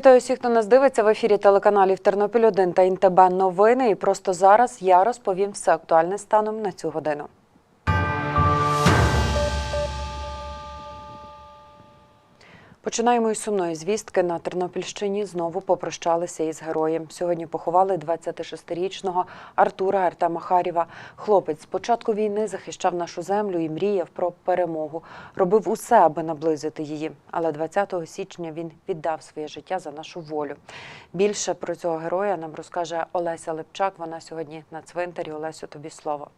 Вітаю всіх, хто нас дивиться в ефірі телеканалів Тернопіль 1 та ІНТБ новини. І просто зараз я розповім все актуальне станом на цю годину. Починаємо із сумної звістки. На Тернопільщині знову попрощалися із героєм. Сьогодні поховали 26-річного Артура Артема Харєва. Хлопець з початку війни захищав нашу землю і мріяв про перемогу. Робив усе, аби наблизити її. Але 20 січня він віддав своє життя за нашу волю. Більше про цього героя нам розкаже Олеся Лепчак. Вона сьогодні на цвинтарі. Олесю, тобі слово.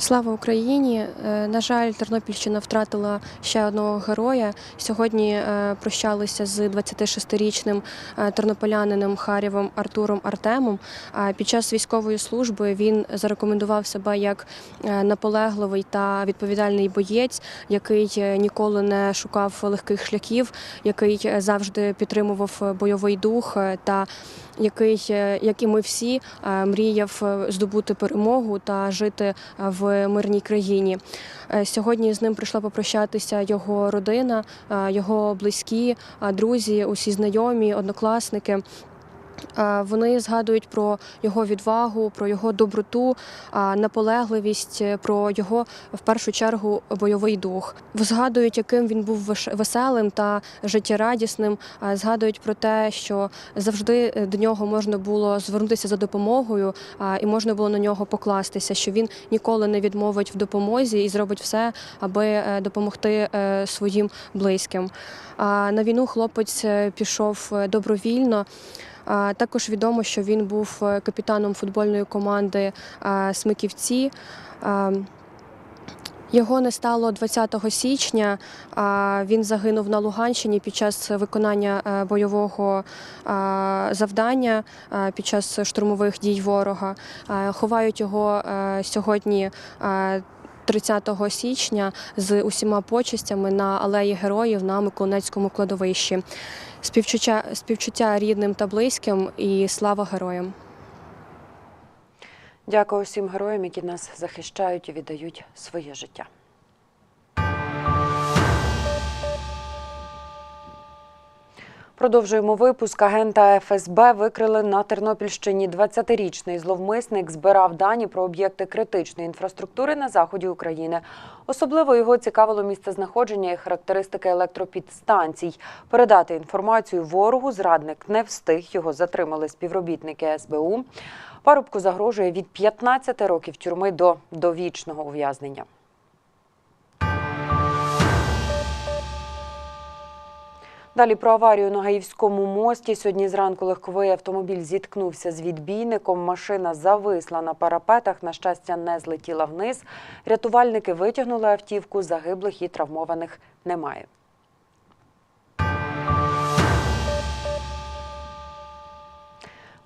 Слава Україні! Е, На жаль, Тернопільщина втратила ще одного героя. Сьогодні е, прощалися з 26-річним е, тернополянином Харєвом Артуром Артемом. Під час військової служби він зарекомендував себе як наполегливий та відповідальний боєць, який ніколи не шукав легких шляхів, який завжди підтримував бойовий дух та який, як і ми всі, мріяв здобути перемогу та жити е, в мирній країні. Е, Сьогодні з ним прийшла попрощатися його родина, е, його близькі, е, друзі, усі знайомі, однокласники. Вони згадують про його відвагу, про його доброту, наполегливість, е, про його в першу чергу бойовий дух. Згадують, яким він був веселим та життєрадісним. Згадують про те, що завжди е, до нього можна було звернутися за допомогою, і можна було на нього покластися, що він ніколи не відмовить в допомозі і зробить все, аби е, допомогти своїм близьким. На війну хлопець пішов добровільно. Також відомо, що він був е, капітаном футбольної команди е, Смиківці. Його не стало 20 січня. Він загинув на Луганщині під час виконання е, бойового завдання е, під час штурмових дій ворога. Е, Ховають його е, сьогодні. Е, 30 січня з усіма почестями на алеї героїв на Миколинецькому кладовищі. Співчуття, співчуття рідним та близьким і слава героям. Дякую всім героям, які нас захищають і віддають своє життя. Продовжуємо випуск. Агента ФСБ викрили на Тернопільщині. 20-річний зловмисник збирав дані про об'єкти критичної інфраструктури на заході України. Особливо його цікавило місце знаходження і характеристики електропідстанцій. Передати інформацію ворогу зрадник не встиг. Його затримали співробітники СБУ. Парубку загрожує від 15 років тюрми до довічного ув'язнення. Далі про аварію на Гаївському мості. Сьогодні зранку легковий автомобіль зіткнувся з відбійником. Машина зависла на парапетах. На щастя, не злетіла вниз. Рятувальники витягнули автівку. Загиблих і травмованих немає.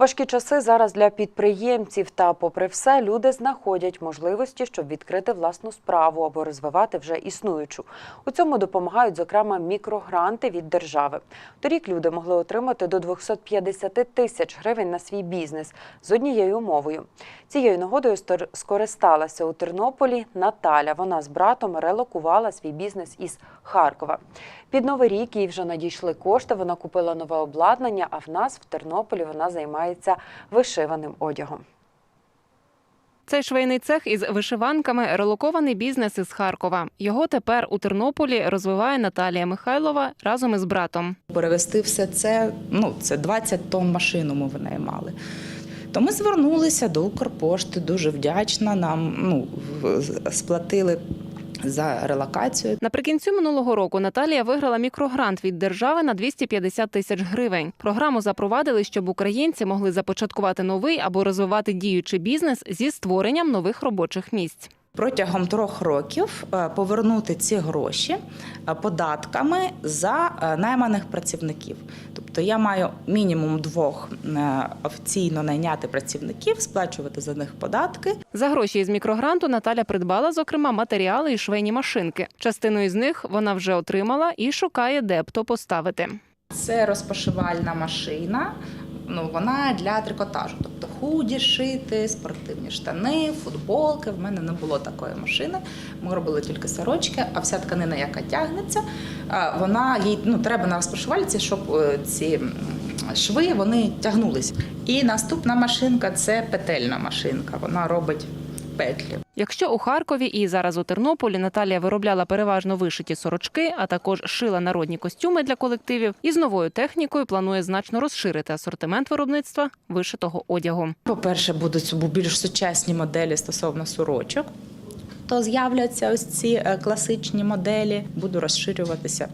Важкі часи зараз для підприємців. Та, попри все, люди знаходять можливості, щоб відкрити власну справу або розвивати вже існуючу. У цьому допомагають, зокрема, мікрогранти від держави. Торік люди могли отримати до 250 тисяч гривень на свій бізнес з однією умовою. Цією нагодою скористалася у Тернополі Наталя. Вона з братом релокувала свій бізнес із Харкова. Під новий рік їй вже надійшли кошти. Вона купила нове обладнання. А в нас в Тернополі вона займається вишиваним одягом. Цей швейний цех із вишиванками релокований бізнес із Харкова. Його тепер у Тернополі розвиває Наталія Михайлова разом із братом. Перевести все це, ну це 20 тонн машину ми винаймали. То ми звернулися до Укрпошти, дуже вдячна нам. Ну, сплатили за релокацію. Наприкінці минулого року Наталія виграла мікрогрант від держави на 250 тисяч гривень. Програму запровадили, щоб українці могли започаткувати новий або розвивати діючий бізнес зі створенням нових робочих місць. Протягом трьох років е, повернути ці гроші е, податками за е, найманих працівників. Тобто я маю мінімум двох офіційно найняти працівників, сплачувати за них податки. За гроші із мікрогранту Наталя придбала, зокрема, матеріали і швейні машинки. Частину із них вона вже отримала і шукає, де б то поставити. Це розпашивальна машина. Ну, вона для трикотажу. Тобто худі шити, спортивні штани, футболки. В мене не було такої машини. Ми робили тільки сорочки, а вся тканина, яка тягнеться, вона їй ну, треба на розпрошувальці, щоб е, ці шви вони тягнулися. І наступна машинка це петельна машинка. Вона робить петлі. Якщо у Харкові і зараз у Тернополі Наталія виробляла переважно вишиті сорочки, а також шила народні костюми для колективів, і з новою технікою планує значно розширити асортимент виробництва вишитого одягу. По-перше, будуть більш сучасні моделі стосовно сорочок. То з'являться ось ці е, класичні моделі. Буду розширюватися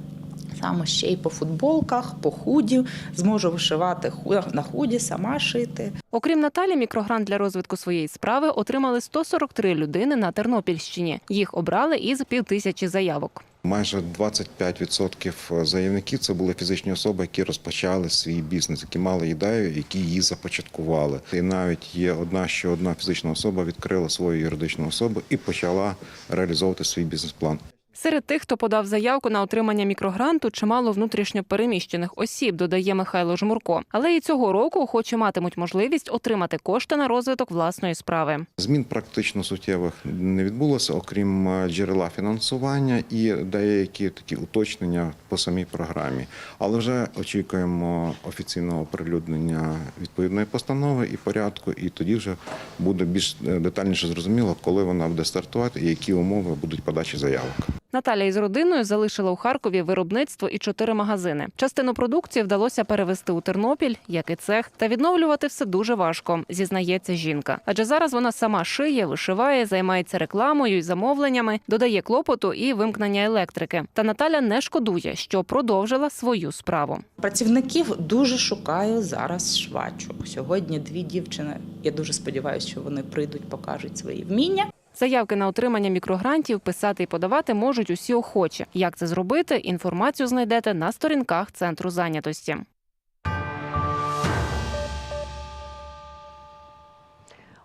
саме ще й по футболках, по худі. Зможу вишивати ху- на худі, сама шити. Окрім Наталі, мікрогрант для розвитку своєї справи отримали 143 людини на Тернопільщині. Їх обрали із півтисячі заявок. Майже 25% заявників це були фізичні особи, які розпочали свій бізнес, які мали ідею, які її започаткували. І навіть є одна, що одна фізична особа відкрила свою юридичну особу і почала реалізовувати свій бізнес-план. Серед тих, хто подав заявку на отримання мікрогранту, чимало внутрішньо переміщених осіб, додає Михайло Жмурко. Але і цього року охочі матимуть можливість отримати кошти на розвиток власної справи. Змін практично суттєвих не відбулося, окрім е, джерела фінансування і деякі такі уточнення по самій програмі. Але вже очікуємо офіційного оприлюднення відповідної постанови і порядку, і тоді вже буде більш е, детальніше зрозуміло, коли вона буде стартувати і які умови будуть подачі заявок. Наталя із родиною залишила у Харкові виробництво і чотири магазини. Частину продукції вдалося перевести у Тернопіль, як і цех, та відновлювати все дуже важко, зізнається жінка. Адже зараз вона сама шиє, вишиває, займається рекламою і замовленнями, додає клопоту і вимкнення електрики. Та Наталя не шкодує, що продовжила свою справу. Працівників дуже шукаю зараз швачок. Сьогодні дві дівчини. Я дуже сподіваюся, що вони прийдуть, покажуть свої вміння. Заявки на отримання мікрогрантів писати і подавати можуть усі охочі. Як це зробити? Інформацію знайдете на сторінках центру зайнятості.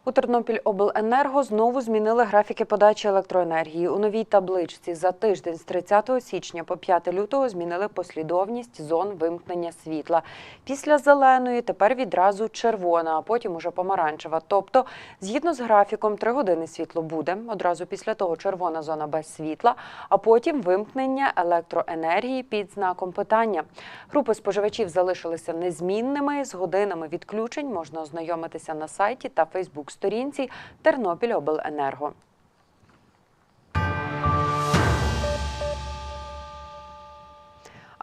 У Тернопільобленерго знову змінили графіки подачі електроенергії. У новій табличці за тиждень з 30 січня по 5 лютого змінили послідовність зон вимкнення світла. Після зеленої тепер відразу червона, а потім уже помаранчева. Тобто, згідно з графіком, 3 години світло буде. Одразу після того червона зона без світла, а потім вимкнення електроенергії під знаком питання. Групи споживачів залишилися незмінними. З годинами відключень можна ознайомитися на сайті та Фейсбук-сторінці Тернопільобленерго.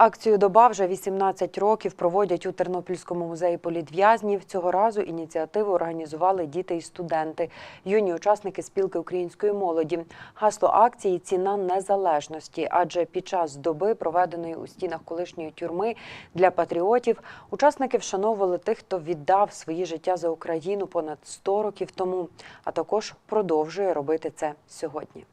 Акцію Доба вже 18 років проводять у Тернопільському музеї політв'язнів. Цього разу ініціативу організували діти і студенти, юні учасники спілки української молоді. Гасло акції ціна незалежності. Адже під час доби, проведеної у стінах колишньої тюрми для патріотів, учасники вшановували тих, хто віддав свої життя за Україну понад 100 років тому, а також продовжує робити це сьогодні.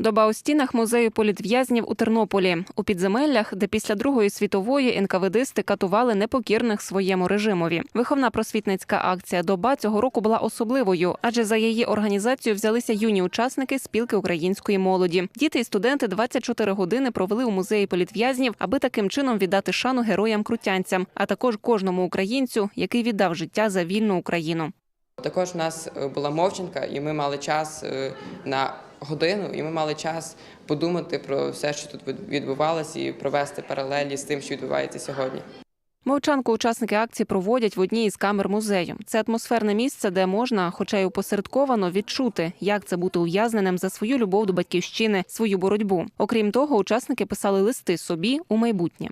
Доба у стінах музею політв'язнів у Тернополі у підземеллях, де після Другої світової НКВДисти катували непокірних своєму режимові. Виховна просвітницька акція Доба цього року була особливою, адже за її організацію взялися юні учасники спілки української молоді. Діти і студенти 24 години провели у музеї політв'язнів, аби таким чином віддати шану героям крутянцям, а також кожному українцю, який віддав життя за вільну Україну. Також у нас е, була мовчанка, і ми мали час е, на годину, і ми мали час подумати про все, що тут від- відбувалося, і провести паралелі з тим, що відбувається сьогодні. Мовчанку учасники акції проводять в одній із камер музею. Це атмосферне місце, де можна, хоча й опосередковано, відчути, як це бути ув'язненим за свою любов до батьківщини, свою боротьбу. Окрім того, учасники писали листи собі у майбутнє.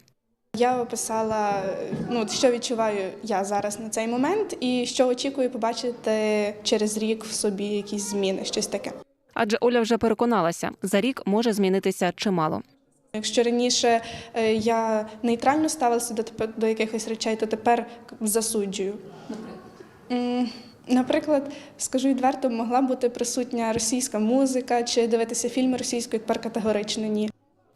Я описала, ну, що відчуваю я зараз на цей момент, і що очікую побачити через рік в собі якісь зміни, щось таке. Адже Оля вже переконалася, за рік може змінитися чимало. Якщо раніше е, я нейтрально ставилася до, до якихось речей, то тепер засуджую. М, Наприклад, скажу відверто, могла бути присутня російська музика чи дивитися фільми російською, тепер категорично ні.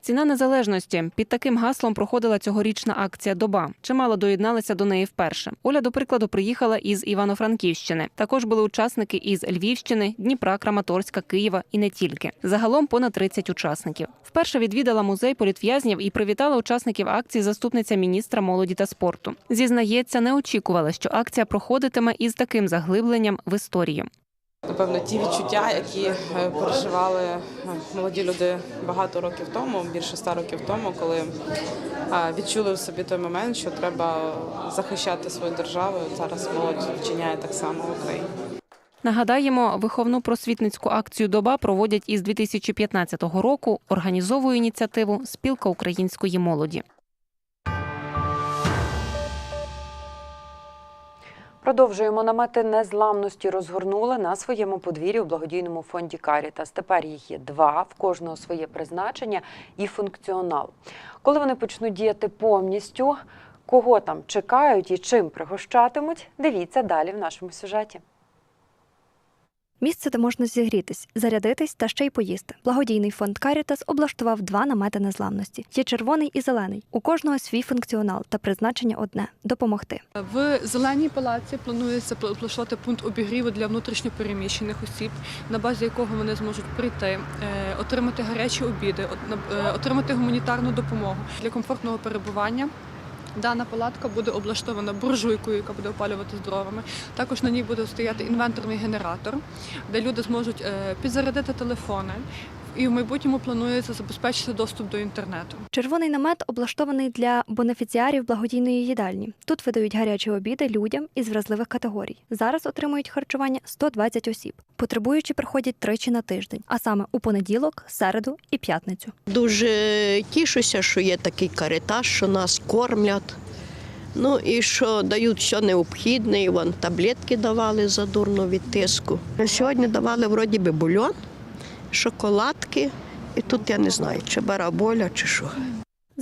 Ціна незалежності під таким гаслом проходила цьогорічна акція Доба. Чимало доєдналися до неї вперше. Оля, до прикладу, приїхала із Івано-Франківщини. Також були учасники із Львівщини, Дніпра, Краматорська, Києва і не тільки. Загалом понад 30 учасників. Вперше відвідала музей політв'язнів і привітала учасників акції заступниця міністра молоді та спорту. Зізнається, не очікувала, що акція проходитиме із таким заглибленням в історію. Напевно, ті відчуття, які е, переживали е, молоді люди багато років тому, більше ста років тому, коли е, відчули в собі той момент, що треба захищати свою державу. Зараз молодь вчиняє так само в Україні. Нагадаємо, виховну просвітницьку акцію Доба проводять із 2015 року. Організовує ініціативу Спілка української молоді. Продовжуємо намети незламності розгорнули на своєму подвір'ї у благодійному фонді Карітас. Тепер їх є два, в кожного своє призначення і функціонал. Коли вони почнуть діяти повністю, кого там чекають і чим пригощатимуть, дивіться далі в нашому сюжеті. Місце, де можна зігрітись, зарядитись та ще й поїсти. Благодійний фонд Карітас облаштував два намети незламності. Є червоний і зелений. У кожного свій функціонал та призначення одне допомогти. В зеленій палаці планується облаштувати пункт обігріву для внутрішньопереміщених осіб, на базі якого вони зможуть прийти, е, отримати гарячі обіди, е, отримати гуманітарну допомогу для комфортного перебування. Дана палатка буде облаштована буржуйкою, яка буде опалювати дровами. Також на ній буде стояти інвенторний генератор, де люди зможуть е, підзарядити телефони. І в майбутньому планується забезпечити доступ до інтернету. Червоний намет облаштований для бенефіціарів благодійної їдальні. Тут видають гарячі обіди людям із вразливих категорій. Зараз отримують харчування 120 осіб. Потребуючі приходять тричі на тиждень, а саме у понеділок, середу і п'ятницю. Дуже тішуся, що є такий каритаж, що нас кормлять. Ну і що дають все необхідне, і вон таблетки давали задурно від тиску. Сьогодні давали вроді би бульон, шоколадки, і тут я не знаю, чи бараболя, чи що.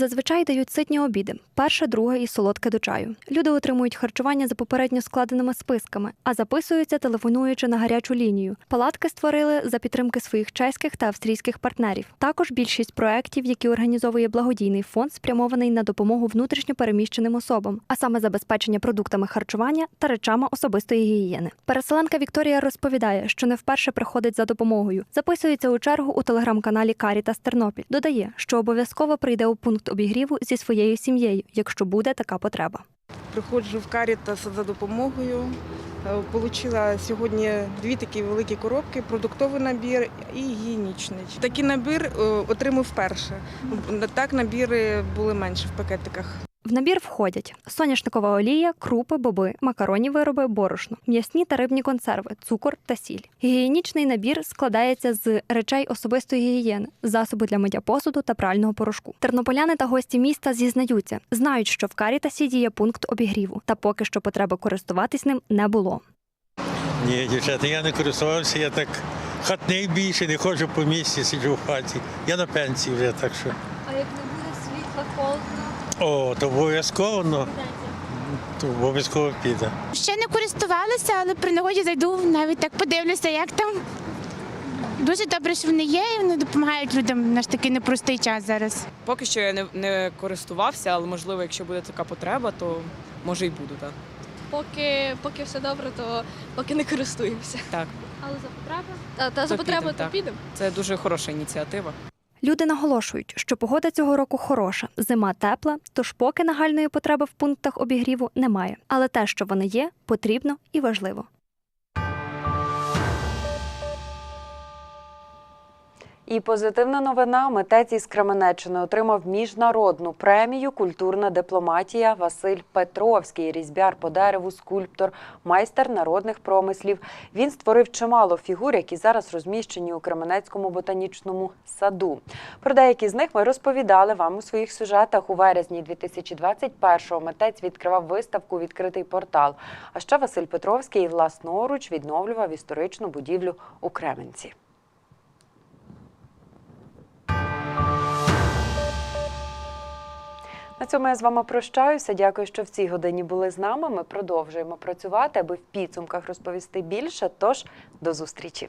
Зазвичай дають ситні обіди: перше, друге і солодке до чаю. Люди отримують харчування за попередньо складеними списками, а записуються, телефонуючи на гарячу лінію. Палатки створили за підтримки своїх чеських та австрійських партнерів. Також більшість проєктів, які організовує благодійний фонд, спрямований на допомогу внутрішньо переміщеним особам, а саме забезпечення продуктами харчування та речами особистої гігієни. Переселенка Вікторія розповідає, що не вперше приходить за допомогою. Записується у чергу у телеграм-каналі Карітас Тернопіль. Додає, що обов'язково прийде у пункт обігріву зі своєю сім'єю, якщо буде така потреба. Приходжу в Карітас за допомогою. Е, Получила сьогодні дві такі великі коробки: продуктовий набір і гігієнічний. Такий набір е, отримав вперше. Так набіри були менше в пакетиках. В набір входять соняшникова олія, крупи, боби, макаронні вироби, борошно, м'ясні та рибні консерви, цукор та сіль. Гігієнічний набір складається з речей особистої гігієни, засоби для миття посуду та прального порошку. Тернополяни та гості міста зізнаються, знають, що в Карітасі діє пункт обігріву, та поки що потреби користуватись ним не було. Ні, дівчата, я не користувався, я так хатний більше, не ходжу по місті, сиджу в хаті. Я на пенсії вже, так що. А як не буде світла, холодно? О, то обов'язково, ну, то обов'язково піде. Ще не користувалася, але при нагоді зайду, навіть так подивлюся, як там. Дуже добре, що вони є, і вони допомагають людям в наш такий непростий час зараз. Поки що я не, не користувався, але можливо, якщо буде така потреба, то може і буду, так. Поки, поки все добре, то поки не користуємося. Так, Але за потреби? Та, та за То потреби то так. підемо. це дуже хороша ініціатива. Люди наголошують, що погода цього року хороша, зима тепла, тож поки нагальної потреби в пунктах обігріву немає. Але те, що вони є, потрібно і важливо. І позитивна новина. Митець із Кременеччини отримав міжнародну премію Культурна дипломатія Василь Петровський, різьбяр по дереву, скульптор, майстер народних промислів. Він створив чимало фігур, які зараз розміщені у Кременецькому ботанічному саду. Про деякі з них ми розповідали вам у своїх сюжетах. У вересні 2021-го митець відкривав виставку Відкритий портал. А ще Василь Петровський власноруч відновлював історичну будівлю у Кременці. На цьому я з вами прощаюся. Дякую, що в цій годині були з нами. Ми продовжуємо працювати, аби в підсумках розповісти більше. Тож до зустрічі.